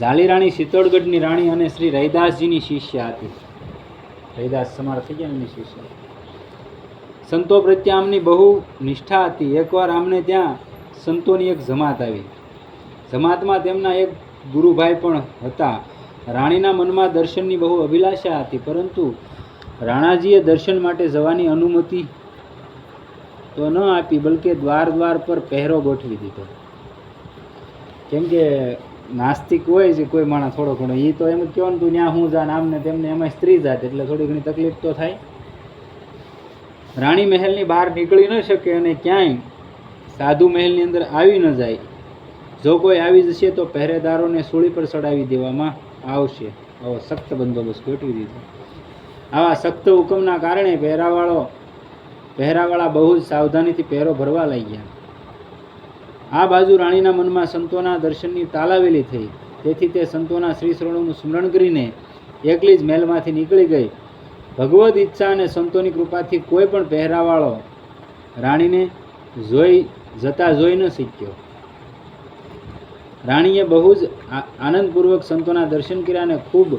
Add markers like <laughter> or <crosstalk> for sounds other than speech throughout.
ઝાલી રાણી શીતળગઢની રાણી અને શ્રી રૈદાસજીની શિષ્ય હતી. રૈદાસ સમાર થઈ ગયા એમની શિષ્ય. સંતો પ્રત્યે આમની બહુ નિષ્ઠા હતી. એકવાર આમને ત્યાં સંતોની એક જમાત આવી. જમાતમાં તેમના એક ગુરુભાઈ પણ હતા. રાણીના મનમાં દર્શનની બહુ અભિલાષા હતી, પરંતુ રાણાજીએ દર્શન માટે જવાની અનુમતિ તો ન આપી, બલકે દ્વાર દ્વાર પર પહેરો ગોઠવી દીધો. કેમ કે નાસ્તિક હોય છે, કોઈ માણસ થોડો ઘણો એ તો એમ કહો ને તું ત્યાં હું જાન આમને તેમને એમાં સ્ત્રી જાત, એટલે થોડી ઘણી તકલીફ તો થાય. રાણી મહેલની બહાર નીકળી ન શકે અને ક્યાંય સાધુ મહેલની અંદર આવી ન જાય. જો કોઈ આવી જશે તો પહેરેદારોને સૂળી પર ચડાવી દેવામાં આવશે. આવો સખ્ત બંદોબસ્ત ગોઠવી દીધો. આવા સખ્ત હુકમના કારણે પહેરાવાળો, પહેરાવાળા બહુ જ સાવધાનીથી પહેરો ભરવા લાગ્યા. આ બાજુ રાણીના મનમાં સંતોના દર્શનની તાલાવેલી થઈ. તેથી તે સંતોના શ્રી સ્મરણ કરીને એકલી જ મહેલમાંથી નીકળી ગઈ. ભગવદ ઈચ્છા અને સંતોની કૃપાથી કોઈ પણ પહેરાવાળો રાણીને જોઈ જતા જોઈ ન શીખ્યો રાણીએ બહુ જ આનંદપૂર્વક સંતોના દર્શન કર્યા અને ખૂબ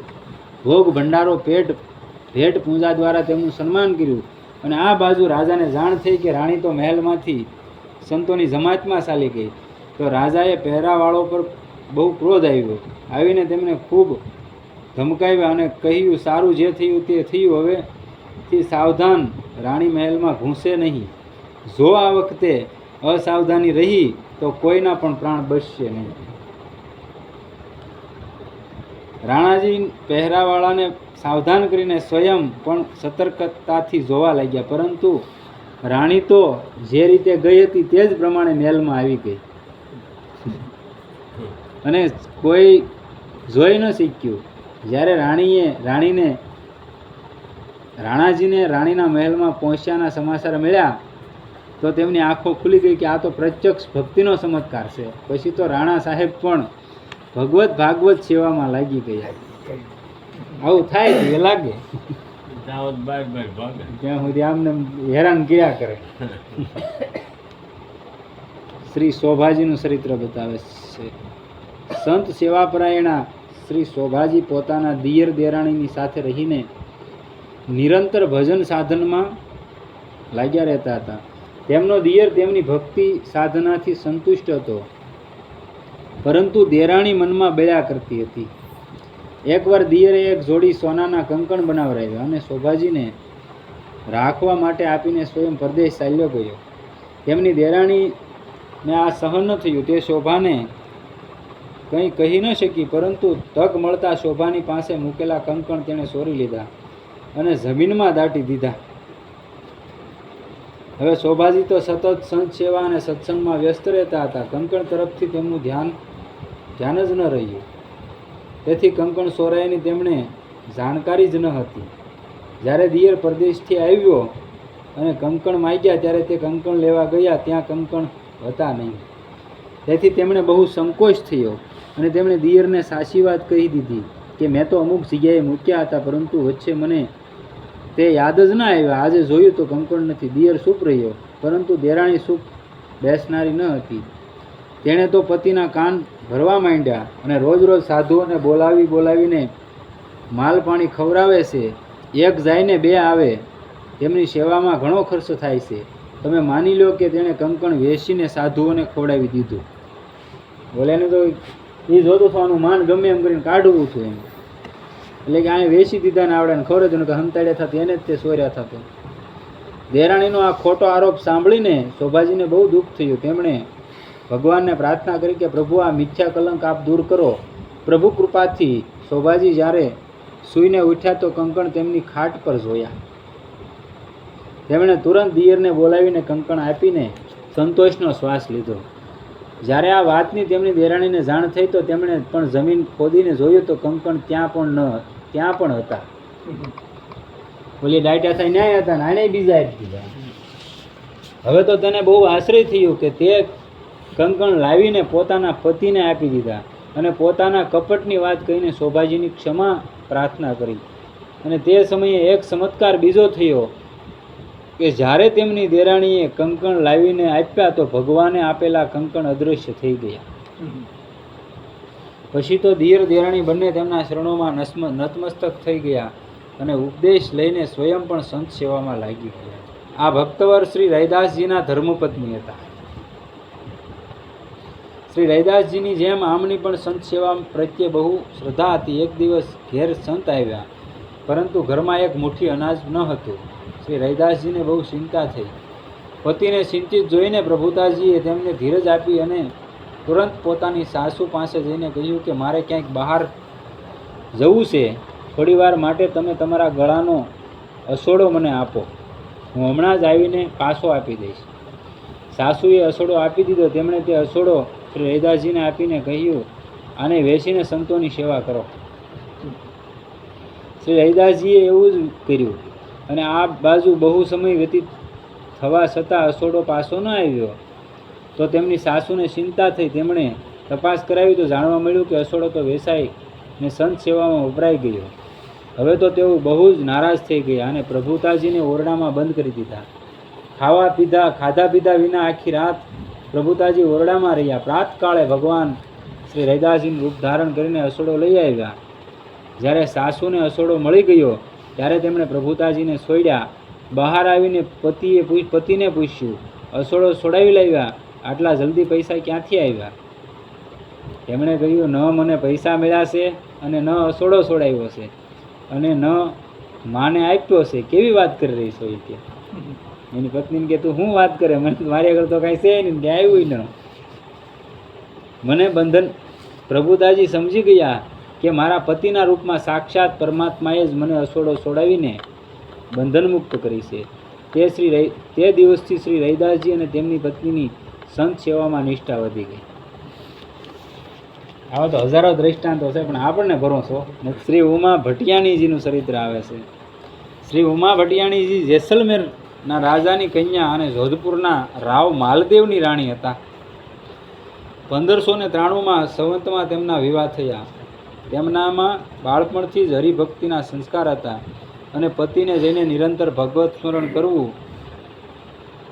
ભોગ ભંડારો ભેટ ભેટ પૂજા દ્વારા તેમનું સન્માન કર્યું. અને આ બાજુ રાજાને જાણ થઈ કે રાણી તો મહેલમાંથી સંતોની જમાતમાં ચાલી ગઈ. તો રાજાએ પહેરાવાળો પર બહુ ક્રોધ આવ્યો. આવીને તેમને ખૂબ ધમકાવ્યા અને કહ્યું, સારું જે થયું તે થયું, હવે તે સાવધાન. રાણી મહેલમાં ઘૂસે નહીં. જો આ વખતે અસાવધાની રહી, તો કોઈના પણ પ્રાણ બચશે નહીં. રાણાજી પહેરાવાળાને સાવધાન કરીને સ્વયં પણ સતર્કતાથી જોવા લાગ્યા. પરંતુ રાણી તો જે રીતે ગઈ હતી તે જ પ્રમાણે મહેલમાં આવી ગઈ. અને કોઈ જોઈ ન શીખ્યું જ્યારે રાણીએ, રાણીને, રાણાજીને રાણીના મહેલમાં પહોંચ્યાના સમાચાર મળ્યા, તો તેમની આંખો ખુલી ગઈ કે આ તો પ્રત્યક્ષ ભક્તિનો ચમત્કાર છે. પછી તો રાણા સાહેબ પણ ભગવત ભાગવત સેવામાં લાગી ગયા. આવું થાય એ લાગે. ત્યાં સુધી આમને હેરાન કર્યા કરે. શ્રી શોભાજીનું ચરિત્ર બતાવે છે. સંત સેવાપરાયણા શ્રી શોભાજી પોતાના દિયર દેરાણીની સાથે રહીને નિરંતર ભજન સાધનમાં લાગ્યા રહેતા હતા. તેમનો દિયર તેમની ભક્તિ સાધનાથી સંતુષ્ટ હતો. પરંતુ દેરાણી મનમાં બળ્યા કરતી હતી. એકવાર દિયરે એક જોડી સોનાના કંકણ બનાવરાવ્યા અને શોભાજીને રાખવા માટે આપીને સ્વયં પરદેશ ચાલ્યો ગયો. તેમની દેરાણીને આ સહન ન થયું, તે શોભાને કંઈ કહી ન શકી, પરંતુ તક મળતા શોભાની પાસે મૂકેલા કંકણ તેણે ચોરી લીધા અને જમીનમાં દાટી દીધા. હવે શોભાજી તો સતત સંત સેવા અને સત્સંગમાં વ્યસ્ત રહેતા હતા. કંકણ તરફથી તેમનું ધ્યાન ધ્યાન જ ન રહ્યું. તેથી કંકણ સોરાયની તેમણે જાણકારી જ ન હતી. જ્યારે દિયર પરદેશથી આવ્યો અને કંકણ માગ્યા ત્યારે તે કંકણ લેવા ગયા, ત્યાં કંકણ હતા નહીં. તેથી તેમણે બહુ સંકોચ થયો અને તેમણે દિયરને સાચી વાત કહી દીધી કે મેં તો અમુક જગ્યાએ મૂક્યા હતા, પરંતુ વચ્ચે મને તે યાદ જ ના આવ્યા. આજે જોયું તો કંકણ નથી. દિયર સૂપ રહ્યો, પરંતુ દેરાણી સૂપ બેસનારી ન હતી. તેણે તો પતિના કાન ભરવા માંડ્યા અને રોજ રોજ સાધુઓને બોલાવી બોલાવીને માલ પાણી ખવડાવે છે. એક જાય ને બે આવે. તેમની સેવામાં ઘણો ખર્ચ થાય છે. તમે માની લો કે તેણે કંકણ વેચીને સાધુઓને ખવડાવી દીધું. બોલ્યાને તો એ જોતું થવાનું માન ગમે એમ કરીને કાઢવું છું એમ. એટલે કે આ વેચી દીધા ને આવડે ને ખબર હતું કે હંતાડ્યા થતા, એને જ તે સોર્યા થતો. દેરાણીનો આ ખોટો આરોપ સાંભળીને શોભાજીને બહુ દુઃખ થયું. તેમણે ભગવાનને પ્રાર્થના કરી કે પ્રભુ, આ મિથ્યા કલંક આપ દૂર કરો. પ્રભુ કૃપાથી શોભાજી જ્યારે સૂઈને ઉઠ્યા તો કંકણ તેમની ખાટ પર જોયા. તેમણે તુરંત દિયરને બોલાવીને કંકણ આપીને સંતોષનો શ્વાસ લીધો. જ્યારે આ વાતની તેમની દેરાણીને જાણ થઈ તો તેમણે પણ જમીન ખોદીને જોયું તો કંકણ ત્યાં પણ ન, ત્યાં પણ હતા. બોલી, ડાયટા થઈ ન્યાય હતા નાણે બીજા હવે તો તેને બહુ આશ્રય થયું કે તે કંકણ લાવીને પોતાના પતિને આપી દીધા અને પોતાના કપટની વાત કહીને શોભાજીની ક્ષમા પ્રાર્થના કરી. અને તે સમયે એક ચમત્કાર બીજો થયો કે જ્યારે તેમની દેરાણીએ કંકણ લાવીને આપ્યા તો ભગવાને આપેલા કંકણ અદૃશ્ય થઈ ગયા. પછી તો ધીર દેરાણી બંને તેમના શરણોમાં નતમસ્તક થઈ ગયા અને ઉપદેશ લઈને સ્વયં પણ સંત સેવામાં લાગી ગયા. આ ભક્તવર શ્રી રૈદાસજીના ધર્મપત્ની હતા. શ્રી રૈદાસજીની જેમ આમની પણ સંત સેવા પ્રત્યે બહુ શ્રદ્ધા હતી. એક દિવસ ઘેર સંત આવ્યા. પરંતુ ઘરમાં એક મુઠ્ઠી અનાજ ન હતું. શ્રી રૈદાસજીને બહુ ચિંતા થઈ. પતિને ચિંતિત જોઈને પ્રભુતાજીએ તેમને ધીરજ આપી અને તુરંત પોતાની સાસુ પાસે જઈને કહ્યું કે, મારે ક્યાંક બહાર જવું છે. થોડીવાર માટે તમે તમારા ગળાનો અસોડો મને આપો. હું હમણાં જ આવીને પાછો આપી દઈશ. સાસુએ અસોડો આપી દીધો. તેમણે તે અસોડો શ્રી રૈદાસજીને આપીને કહ્યું, આને વેચીને સંતોની સેવા કરો. શ્રી રૈદાસજીએ એવું જ કર્યું અને આ બાજુ બહુ સમય વ્યતીત થવા છતાં અસોડો પાછો ન આવ્યો. તો તેમની સાસુને ચિંતા થઈ. તેમણે તપાસ કરાવી તો જાણવા મળ્યું કે અસોડો તો વેસાઈ ને સંત સેવામાં વપરાઈ ગયો. હવે તો તેઓ બહુ જ નારાજ થઈ ગયા અને પ્રભુતાજીને ઓરડામાં બંધ કરી દીધા. ખાવા પીધા, ખાધા પીધા વિના આખી રાત પ્રભુતાજી ઓરડામાં રહ્યા. પ્રાતકાળે ભગવાન શ્રી રૈદાસજીનું રૂપ ધારણ કરીને અસોડો લઈ આવ્યા. જ્યારે સાસુને અસોડો મળી ગયો, ત્યારે તેમણે પ્રભુતાજીને છોડ્યા બહાર આવીને પતિએ પતિને પૂછ્યું, અસોડો છોડાવી લાવ્યા? આટલા જલ્દી પૈસા ક્યાંથી આવ્યા? તેમણે કહ્યું, ન મને પૈસા મળ્યા છે અને ન અસોડો છોડાવ્યો છે અને ન માને આપ્યો છે કેવી વાત કરી રહી છો એ એની પત્નીને કે, તું શું વાત કરે? મને મારી આગળ તો કાંઈ છે નહીં કે આવ્યું ન મને બંધન પ્રભુદાજી સમજી ગયા કે મારા પતિના રૂપમાં સાક્ષાત પરમાત્માએ જ મને અસોડો છોડાવીને બંધનમુક્ત કરી છે. તે શ્રી તે દિવસથી શ્રી રૈદાસજી અને તેમની પત્નીની સંત સેવામાં નિષ્ઠા વધી ગઈ. આવા તો હજારો દ્રષ્ટાંતો છે, પણ આપણને ભરોસો. શ્રી ઉમા ભટિયાણીજીનું ચરિત્ર આવે છે. શ્રી ઉમા ભટિયાણીજી જેસલમેરના રાજાની કન્યા અને જોધપુરના રાવ માલદેવની રાણી હતા. પંદરસો ને ત્રાણુંમાં સંવંતમાં તેમના વિવાહ થયા. તેમનામાં બાળપણથી જ હરિભક્તિના સંસ્કાર હતા અને પતિને જઈને નિરંતર ભગવત સ્મરણ કરવું.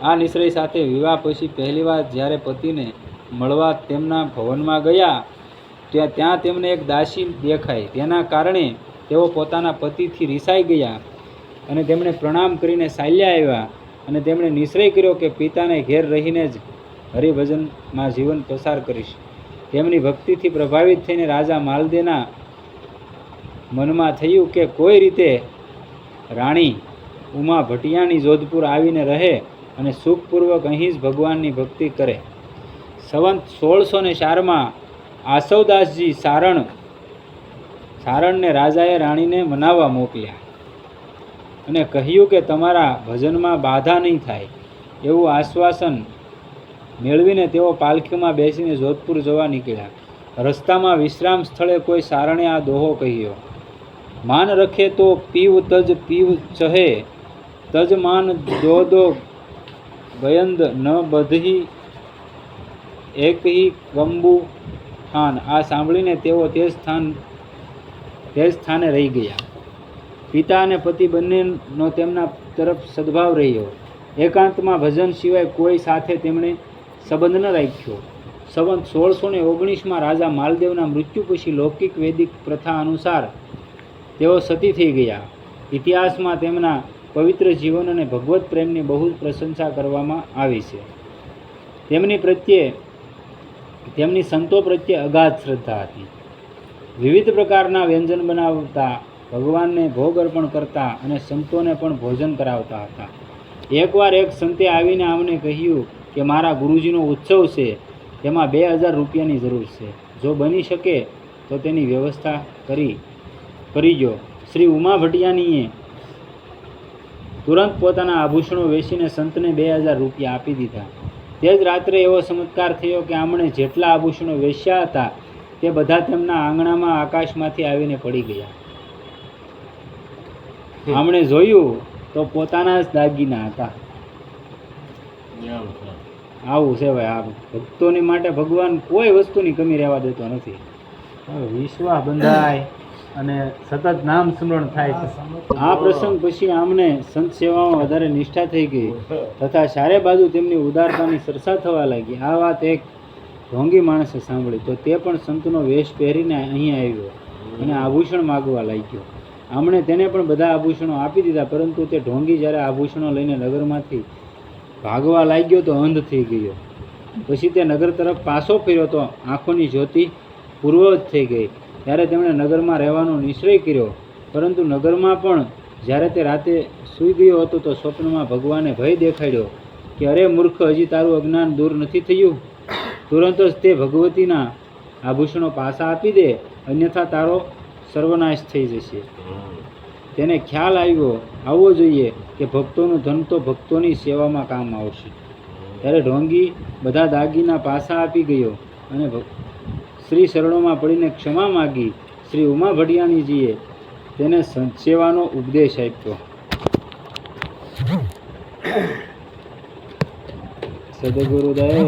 આ નિશ્ચય સાથે વિવાહ પછી પહેલીવાર જ્યારે પતિને મળવા તેમના ભવનમાં ગયા ત્યાં ત્યાં તેમને એક દાસી દેખાઈ. તેના કારણે તેઓ પોતાના પતિથી રિસાઈ ગયા. અને તેમણે પ્રણામ કરીને ચાલ્યા આવ્યા અને તેમણે નિશ્ચય કર્યો કે પિતાને ઘેર રહીને જ હરિભજનમાં જીવન પસાર કરીશ. તેમની ભક્તિથી પ્રભાવિત થઈને રાજા માલદેના મનમાં થયું કે કોઈ રીતે રાણી ઉમા ભટિયાણી જોધપુર આવીને રહે અને સુખપૂર્વક અહીં જ ભગવાનની ભક્તિ કરે. સંવંત સોળસો ને ચારમાં આસવદાસજી સારણ, સારણને રાજાએ રાણીને મનાવવા મોકલ્યા. અને કહ્યું કે તમારા ભજનમાં બાધા નહીં થાય, એવું આશ્વાસન મેળવીને તેઓ પાલખીમાં બેસીને જોધપુર જવા નીકળ્યા. રસ્તામાં વિશ્રામ સ્થળે કોઈ સારણે આ દોહો કહ્યો, માન રખે તો પીવ તજ પીવ ચહે, તજ માન દો દો ગયંદ ન બધી એકહી કંબુ સ્થાન આ સાંભળીને તેઓ તે સ્થાન, તે સ્થાને રહી ગયા. પિતા અને પતિ બંનેનો તેમના તરફ સદભાવ રહ્યો. એકાંતમાં ભજન સિવાય કોઈ સાથે તેમણે સંબંધ ન રાખ્યો. સંબંધ સોળસો ને ઓગણીસમાં રાજા માલદેવના મૃત્યુ પછી લૌકિક વૈદિક પ્રથા અનુસાર તેઓ સતી થઈ ગયા. ઇતિહાસમાં તેમના પવિત્ર જીવન અને ભગવત પ્રેમની બહુ પ્રશંસા કરવામાં આવી છે. તેમની પ્રત્યે, તેમની સંતો પ્રત્યે અગાધ શ્રદ્ધા હતી. વિવિધ પ્રકારના વ્યંજન બનાવતા ભગવાનને ભોગ અર્પણ કરતા અને સંતોને પણ ભોજન કરાવતા હતા. એકવાર એક સંતે આવીને અમને કહ્યું કે, મારા ગુરુજીનો ઉત્સવ છે, તેમાં બે હજાર રૂપિયાની જરૂર છે. જો બની શકે તો તેની વ્યવસ્થા કરી કરીજો શ્રી ઉમા ભટિયાનીએ તુરંત પોતાના આભૂષણો વેચીને સંતને બે હજાર રૂપિયા આપી દીધા. તે જ રાત્રે એવો ચમત્કાર થયો કે, આમણે જેટલા આભૂષણો વેચ્યા હતા, તે બધા તેમના આંગણામાં આકાશમાંથી આવીને પડી ગયા. આમણે જોયું તો પોતાના જ દાગીના હતા. આવું છે ભાઈ આ ભક્તોની માટે ભગવાન કોઈ વસ્તુની કમી રહેવા દેતો નથી. વિશ્વાસ બંધાય અને સતત નામ સ્મરણ થાય છે. આ પ્રસંગ પછી આમને સંત સેવામાં વધારે નિષ્ઠા થઈ ગઈ તથા ચારે બાજુ તેમની ઉદારતાની ચર્ચા થવા લાગી. આ વાત એક ઢોંગી માણસે સાંભળ્યું તો તે પણ સંતનો વેશ પહેરીને અહીં આવ્યો અને આભૂષણ માગવા લાગ્યો. આમણે તેને પણ બધા આભૂષણો આપી દીધા, પરંતુ તે ઢોંગી જ્યારે આભૂષણો લઈને નગરમાંથી ભાગવા લાગ્યો તો અંધ થઈ ગયો. પછી તે નગર તરફ પાછો ફર્યો તો આંખોની જ્યોતિ પૂર્વવત થઈ ગઈ. ત્યારે તેમણે નગરમાં રહેવાનો નિશ્ચય કર્યો. પરંતુ નગરમાં પણ જ્યારે તે રાતે સૂઈ ગયો હતો તો સ્વપ્નમાં ભગવાને ભય દેખાડ્યો કે, અરે મૂર્ખ, હજી તારું અજ્ઞાન દૂર નથી થયું. તુરંત જ તે ભગવતીના આભૂષણો પાછા આપી દે, અન્યથા તારો સર્વનાશ થઈ જશે. તેને ખ્યાલ આવ્યો આવવો જોઈએ કે ભક્તોનું ધન તો ભક્તોની સેવામાં કામ આવશે. ત્યારે ઢોંગી બધા દાગીના પાસા આપી ગયો અને શ્રી શરણોમાં પડીને ક્ષમા માગી શ્રી ઉમા ભટિયાણીજીએ તેને સેવાનો ઉપદેશ આપ્યો. <coughs> સદગુરુદેવ